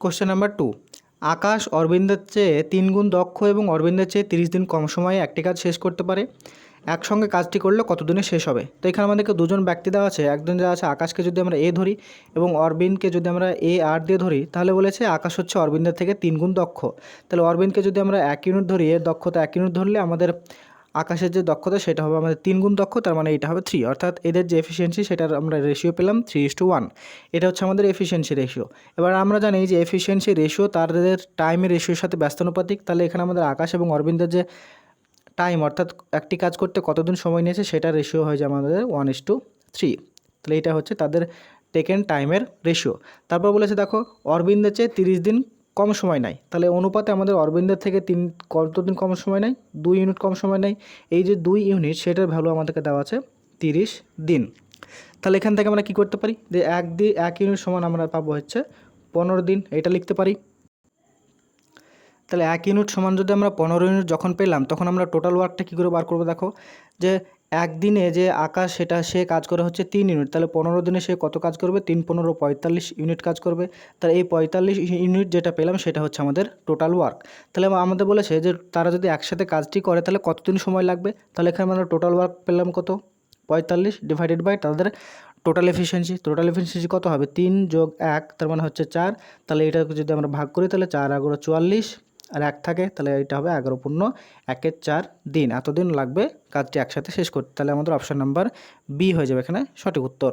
Question number two আকাশ অরবিন্দের চেয়ে তিন গুণ দক্ষ এবং অরবিন্দের চেয়ে তিরিশ দিন কম সময়ে একটি কাজ শেষ করতে পারে। একসঙ্গে কাজটি করলে কতদিনে শেষ হবে? তো এখানে আমাদেরকে দুজন ব্যক্তি দেওয়া আছে। একজন দেওয়া আছে আকাশকে যদি আমরা এ ধরি এবং অরবিন্দকে যদি আমরা এ আর দিয়ে ধরি, তাহলে বলেছে আকাশ হচ্ছে অরবিন্দের থেকে তিন গুণ দক্ষ। তাহলে অরবিন্দকে যদি আমরা এক ইউনিট ধরি, এর দক্ষতা এক ইউনিট ধরলে আমাদের আকাশের যে দক্ষতা, সেটা হবে আমাদের তিন গুণ দক্ষ, তার মানে এটা হবে থ্রি অর্থাৎ এদের যে এফিসিয়েন্সি সেটার আমরা রেশিও পেলাম থ্রি ইস টু ওয়ান এটা হচ্ছে আমাদের এফিসিয়েন্সি রেশিও এবার আমরা জানি যে এফিসিয়েন্সি রেশিও তাদের টাইমের রেশিওর সাথে ব্যস্তানুপাতিক, তাহলে এখানে আমাদের আকাশ এবং অরবিন্দের যে টাইম অর্থাৎ একটি কাজ করতে কতদিন সময় নিয়েছে সেটা রেশিও হয়ে যায় আমাদের ওয়ান ইস টু থ্রি তাহলে এটা হচ্ছে তাদের টেকেন টাইমের রেশিও তারপর বলেছে দেখো, অরবিন্দের চেয়ে তিরিশ দিন কম সময় নেয় তাহলে অনুপাতে আমাদের অরবিন্দের থেকে তিন, কতদিন কম সময় নেয় দুই ইউনিট কম সময় নেয় এই যে দুই ইউনিট সেটার ভ্যালু আমাদেরকে দেওয়া আছে তিরিশ দিন। তাহলে এখান থেকে আমরা কী করতে পারি? যে এক দিন এক ইউনিট সমান আমরা পাবো হচ্ছে পনেরো দিন। এটা লিখতে পারি। তাহলে এক ইউনিট সমান যদি আমরা পনেরো ইউনিট যখন পেলাম, তখন আমরা টোটাল ওয়ার্কটা কী করে বার করব দেখো? যে একদিনে যে আকাশ, সেটা সে কাজ করে হচ্ছে তিন ইউনিট। তাহলে পনেরো দিনে সে কত কাজ করবে? তিন, পনেরো, পঁয়তাল্লিশ ইউনিট কাজ করবে। তাহলে এই পঁয়তাল্লিশ ইউনিট যেটা পেলাম, সেটা হচ্ছে আমাদের টোটাল ওয়ার্ক তাহলে আমাদের বলেছে যে তারা যদি একসাথে কাজটি করে, তাহলে কতদিন সময় লাগবে? তাহলে এখানে আমরা টোটাল ওয়ার্ক পেলাম কত? পঁয়তাল্লিশ ডিভাইডেড বাই তাদের টোটাল এফিসিয়েন্সি টোটাল এফিসিয়েন্সি কত হবে? তিন যোগ এক, তার মানে হচ্ছে চার। তাহলে এটা যদি আমরা ভাগ করি, তাহলে চার এগারো চুয়াল্লিশ আর এক থাকে, তাহলে এটা হবে এগারো পূর্ণ একের চার দিন। এতদিন লাগবে কাজটি একসাথে শেষ করতে। তাহলে আমাদের অপশান নাম্বার বি হয়ে যাবে এখানে সঠিক উত্তর।